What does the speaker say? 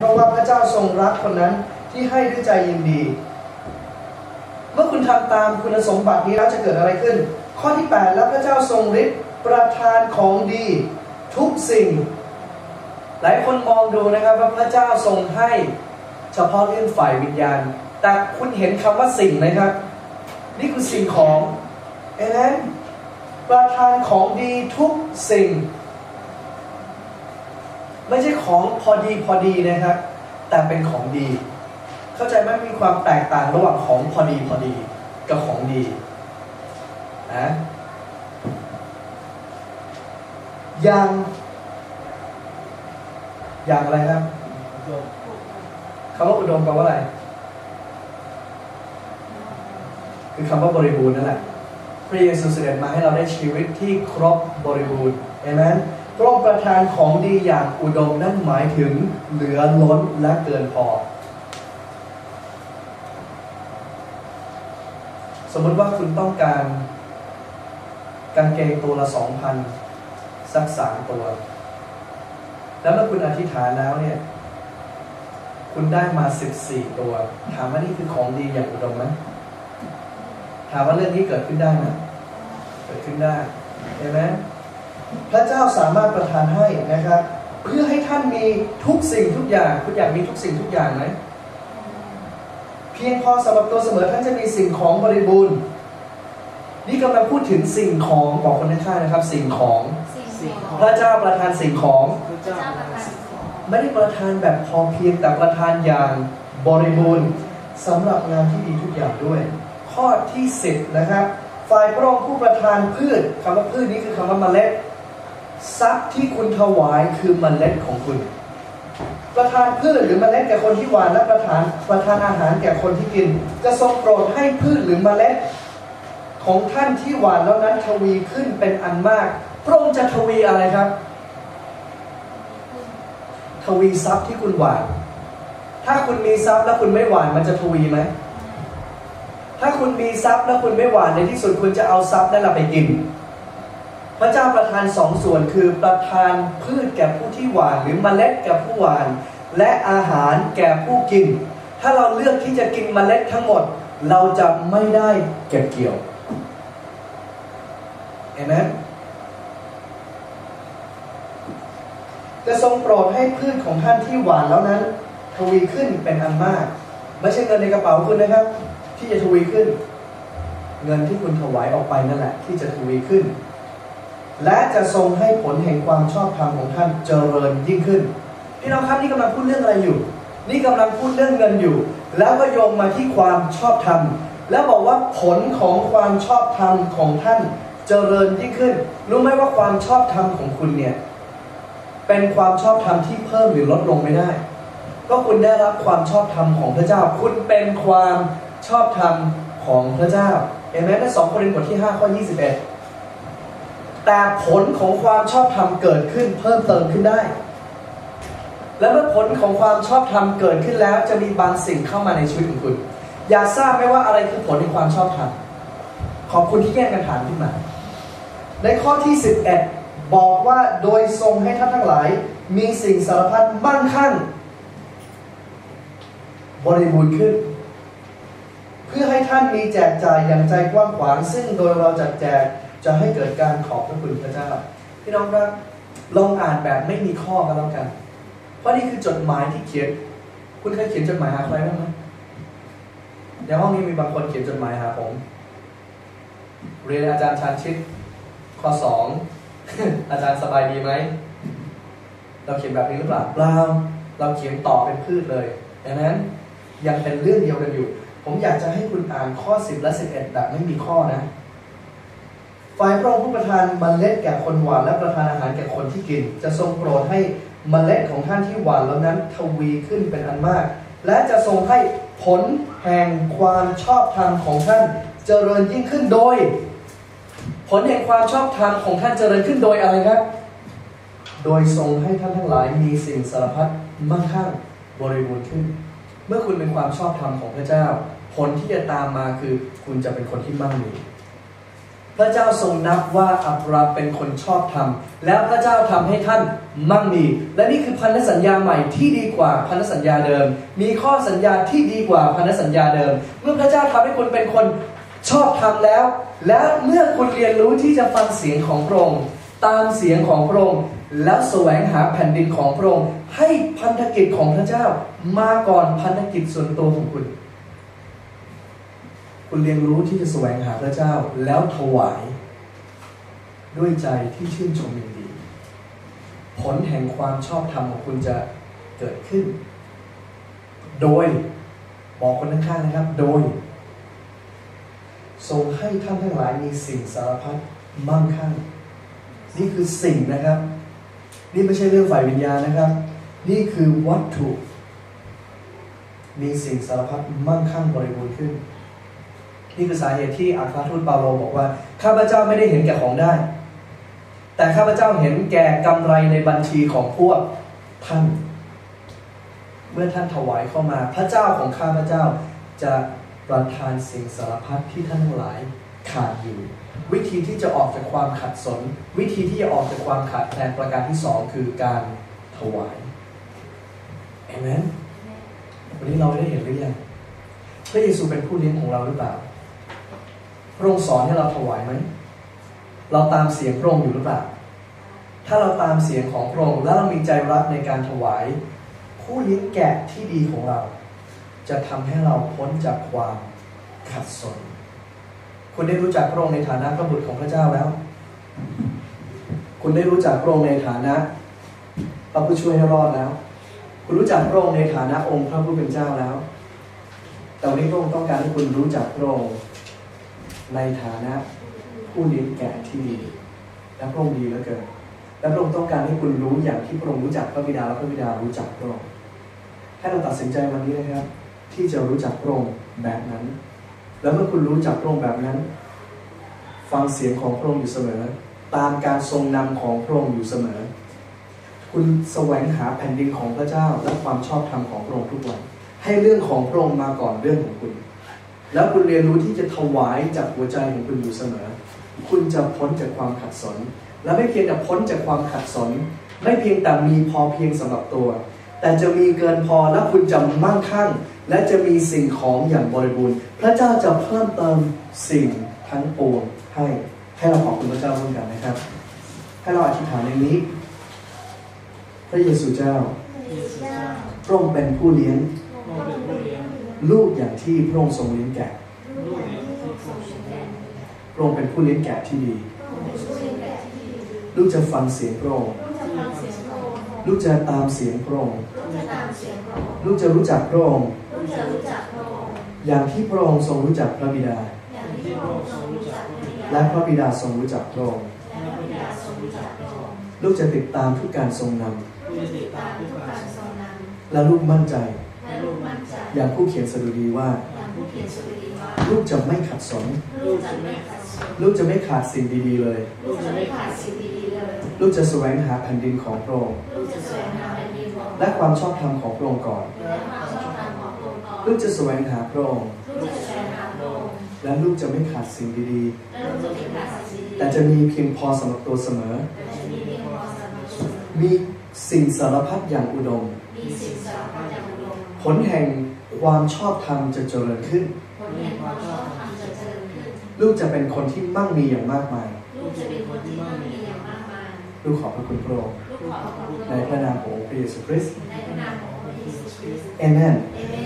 เพราะว่าพระเจ้าทรงรักคนนั้นที่ให้ด้วยใจยินดี เมื่อคุณทำตามคุณสมบัตินี้แล้วจะเกิดอะไรขึ้น ข้อที่ 8 แล้วพระเจ้าทรงฤทธิ์ประทานของดี ทุกสิ่ง หลายคนมองดูนะครับว่าพระเจ้าทรงให้เฉพาะเรื่องฝ่ายวิญญาณ แต่คุณเห็นคำว่าสิ่งไหมครับ นี่คือสิ่งของเอเมนประทานของดีทุกสิ่ง ไม่ใช่ของพอดีพอดีนะครับ แต่เป็นของดี เข้าใจไหมมีความแตกต่างระหว่างของพอดีพอดีกับของดีนะอย่างอย่างอะไรครับคำว่าอุดมแปลว่าอะไร คือคำว่าบริบูรณ์นั่นแหละพระเยซูเสด็จมาให้เราได้ชีวิตที่ครบบริบูรณ์เอเมน พระองค์ประทานของดีอย่างอุดมนั่นหมายถึงเหลือล้นและเกินพอ สมมติว่าคุณต้องการกางเกงตัวละสองพันสักสามตัว แล้วเมื่อคุณอธิษฐานแล้วเนี่ย คุณได้มาสิบสี่ตัว ถามว่านี่คือของดีอย่างอุดมไหมถามว่าเรื่องนี้เกิดขึ้นได้ไหมเกิดขึ้นได้เห็นไหม พระเจ้าสามารถประทานให้นะครับ เพื่อให้ท่านมีทุกสิ่งทุกอย่างคุณอยากมีทุกสิ่งทุกอย่างไหมเพียงพอสำหรับตัวเสมอท่านจะมีสิ่งของบริบูรณ์ นี่กำลังพูดถึงสิ่งของบอกคนข้างๆนะครับ สิ่งของสิ่งของพระเจ้าประทานสิ่งของพระเจ้าเจ้าประทานสิ่งของ ไม่ได้ประทานแบบพอเพียงแต่ประทานอย่างบริบูรณ์สำหรับงานที่ดีทุกอย่างด้วย ข้อที่สิบนะครับ ฝ่ายพระองค์ผู้ประทานพืชคำว่าพืชนี้คือคำว่าเมล็ด ทรัพย์ที่คุณถวายคือมเมล็ดของคุณ ประทานพืชหรือมเมล็ดแก่คนที่หวานและประทานประทานอาหารแก่คนที่กิน จะทรงโปรดให้พืชหรือมเมล็ดของท่านที่หวานแล้วนั้นทวีขึ้นเป็นอันมาก พระองค์จะทวีอะไรครับ ทวีทรัพย์ที่คุณหวาน ถ้าคุณมีทรัพย์แล้วคุณไม่หวานมันจะทวีไหม ถ้าคุณมีทรัพย์แล้วคุณไม่หวานในที่สุดคุณจะเอาทรัพย์นั่นแหละไปกิน พระเจ้าประทานสองส่วนคือประทานพืชแก่ผู้ที่หวาน หรือเมล็ดแก่ผู้หวาน และอาหารแก่ผู้กิน ถ้าเราเลือกที่จะกินเมล็ดทั้งหมด เราจะไม่ได้เก็บเกี่ยวเห็นไหมจะทรงโปรดให้พืชของท่านที่หวานแล้วนั้นทวีขึ้นเป็นอันมาก ไม่ใช่เงินในกระเป๋าคุณนะครับ ที่จะทวีขึ้น เงินที่คุณถวายออกไปนั่นแหละ ที่จะทวีขึ้น และจะทรงให้ผลแห่งความชอบธรรมของท่านเจริญยิ่งขึ้นพี่น้องครับนี่กำลังพูดเรื่องอะไรอยู่ นี่กำลังพูดเรื่องเงินอยู่ แล้วก็โยงมาที่ความชอบธรรม แล้วบอกว่าผลของความชอบธรรมของท่านเจริญยิ่งขึ้น รู้ไหมว่าความชอบธรรมของคุณเนี่ยเป็นความชอบธรรมที่เพิ่มหรือลดลงไม่ได้ ก็คุณได้รับความชอบธรรมของพระเจ้า คุณเป็นความชอบธรรมของพระเจ้าเห็นไหมในสองโครินธ์บทที่5ข้อ21 แต่ผลของความชอบธรรมเกิดขึ้นเพิ่มเติมขึ้นได้ และเมื่อผลของความชอบธรรมเกิดขึ้นแล้ว จะมีบางสิ่งเข้ามาในชีวิตของคุณ อยากทราบไหมว่าอะไรคือผลในความชอบธรรมขอบคุณที่แยกกันถามขึ้นมา ในข้อที่ 11 บอกว่าโดยทรงให้ท่านทั้งหลาย มีสิ่งสารพัดมั่งคั่งบริบูรณ์ขึ้น เพื่อให้ท่านมีแจกจ่ายอย่างใจกว้างขวาง ซึ่งโดยเราจัดแจก จะให้เกิดการขอบพระคุณพระเจ้าพี่น้องครับลองอ่านแบบไม่มีข้อกันแล้วกัน เพราะนี่คือจดหมายที่เขียน คุณเคยเขียนจดหมายหาใครบ้างไหมในห้องนี้มีบางคนเขียนจดหมายหาผม เรียนอาจารย์ชันชิตข้อสองอาจารย์สบายดีไหม เราเขียนแบบนี้หรือเปล่าเปล่าเราเขียนต่อเป็นพืชเลยดังนั้นยังเป็นเรื่องเดียวกันอยู่ ผมอยากจะให้คุณอ่านข้อ 10 และ 11 แบบไม่มีข้อนะ ฝ่ายพระองค์ผู้ประทานมเมล็ดแก่คนหวานและประทานอาหารแก่คนที่กิน จะทรงโปรดให้มเมล็ดของท่านที่หวานแล้วนั้นทวีขึ้นเป็นอันมาก และจะทรงให้ผลแห่งความชอบธรรมของท่านเจริญยิ่งขึ้นโดย ผลแห่งความชอบธรรมของท่านเจริญขึ้นโดยอะไรครับ โดยทรงให้ท่านทั้งหลายมีสิ่งสารพัดมั่งคั่งบริบูรณ์ขึ้น เมื่อคุณเป็นความชอบธรรมของพระเจ้า ผลที่จะตามมาคือคุณจะเป็นคนที่มั่งมี พระเจ้าทรงนับว่าอับราเป็นคนชอบธรรม แล้วพระเจ้าทำให้ท่านมั่งมี และนี่คือพันธสัญญาใหม่ที่ดีกว่าพันธสัญญาเดิม มีข้อสัญญาที่ดีกว่าพันธสัญญาเดิม เมื่อพระเจ้าทำให้คุณเป็นคนชอบทำแล้ว และเมื่อคุณเรียนรู้ที่จะฟังเสียงของพระองค์ตามเสียงของพระองค์แล้วแสวงหาแผ่นดินของพระองค์ให้พันธกิจของพระเจ้ามาก่อนพันธกิจส่วนตัวของคุณ คุณเรียนรู้ที่จะแสวงหาพระเจ้าแล้วถวาย ด้วยใจที่ชื่นชมยินดี ผลแห่งความชอบธรรมของคุณจะเกิดขึ้น โดยบอกคนข้างๆนะครับ โดยทรงให้ท่านทั้งหลายมีสิ่งสารพัดมั่งคั่ง นี่คือสิ่งนะครับ นี่ไม่ใช่เรื่องฝ่ายวิญญาณนะครับ นี่คือวัตถุ มีสิ่งสารพัดมั่งคั่งบริบูรณ์ขึ้น นี่คือสาเหตุที่อัครทูตเปาโลบอกว่า ข้าพเจ้าไม่ได้เห็นแก่ของได้ แต่ข้าพเจ้าเห็นแก่กำไรในบัญชีของพวกท่าน เมื่อท่านถวายเข้ามา พระเจ้าของข้าพเจ้าจะประทานสิ่งสารพัดที่ท่านทั้งหลายขาดอยู่ วิธีที่จะออกจากความขัดสน วิธีที่จะออกจากความขาดแคลนประการที่สองคือการถวายเอเมนวันนี้เราได้เห็นหรือยังพระเยซูเป็นผู้เลี้ยงของเราหรือเปล่า ระองค์สอนให้เราถวายไหมเราตามเสียงพระองค์อยู่หรือเปล่าถ้าเราตามเสียงของพระองค์และเรามีใจรักในการถวาย ผู้เลี้ยงแกะที่ดีของเรา จะทำให้เราพ้นจากความขัดสน คุณได้รู้จักพระองค์ในฐานะพระบุตรของพระเจ้าแล้ว คุณได้รู้จักพระองค์ในฐานะพระผู้ช่วยให้รอดแล้ว คุณรู้จักพระองค์ในฐานะองค์พระผู้เป็นเจ้าแล้ว แต่วันนี้พระองค์ต้องการให้คุณรู้จักพระองค์ ในฐานะผู้เลี้ยงแกะที่ดี และพระองค์ดีเหลือเกินและพระองค์ต้องการให้คุณรู้อย่างที่พระองค์รู้จักพระบิดาและพระบิดารู้จักพระองค์ให้เราตัดสินใจวันนี้นะครับ ที่จะรู้จักพระองค์แบบนั้น แล้วเมื่อคุณรู้จักพระองค์แบบนั้น ฟังเสียงของพระองค์อยู่เสมอ ตามการทรงนำของพระองค์อยู่เสมอ คุณแสวงหาแผ่นดินของพระเจ้าและความชอบธรรมของพระองค์ทุกวัน ให้เรื่องของพระองค์มาก่อนเรื่องของคุณ แล้วคุณเรียนรู้ที่จะถวายจากหัวใจของคุณอยู่เสมอ คุณจะพ้นจากความขัดสน และไม่เพียงแต่พ้นจากความขัดสน ไม่เพียงแต่มีพอเพียงสำหรับตัว แต่จะมีเกินพอและคุณจะมั่งคั่ง และจะมีสิ่งของอย่างบริบูรณ์ พระเจ้าจะเพิ่มเติมสิ่งทั้งปวงให้ให้เราขอบคุณพระเจ้าร่วมกันนะครับ ให้เราอธิษฐานในนี้ พระเยซูเจ้าพระองค์เป็นผู้เลี้ยง ลูกอย่างที่พระองค์ทรงเลี้ยงแกะพระองค์เป็นผู้เลี้ยงแกะที่ดี ลูกจะฟังเสียงพระองค์ลูกจะตามเสียงพระองค์ลูกจะรู้จักพระองค์อย่างที่พระองค์ทรงรู้จักพระบิดา และพระบิดาทรงรู้จักพระองค์ลูกจะติดตามทุกการทรงนำและลูกมั่นใจ อย่างผู้เขียนสดุดีว่า ลูกจะไม่ขัดสน ลูกจะไม่ขาดสิ่งดีๆเลย ลูกจะแสวงหาแผ่นดินของพระองค์และความชอบธรรมของพระองค์ก่อน ลูกจะแสวงหาพระองค์และลูกจะไม่ขาดสิ่งดีๆ แต่จะมีเพียงพอสำหรับตัวเสมอ มีสิ่งสารพัดอย่างอุดม ผลแห่งความชอบธรรมจะเจริญขึ้น ลูกจะเป็นคนที่มั่งมีอย่างมากมาย ลูกขอบพระคุณพระองค์ในพระนามขององค์พระเยซูคริสต์เอเมนเอ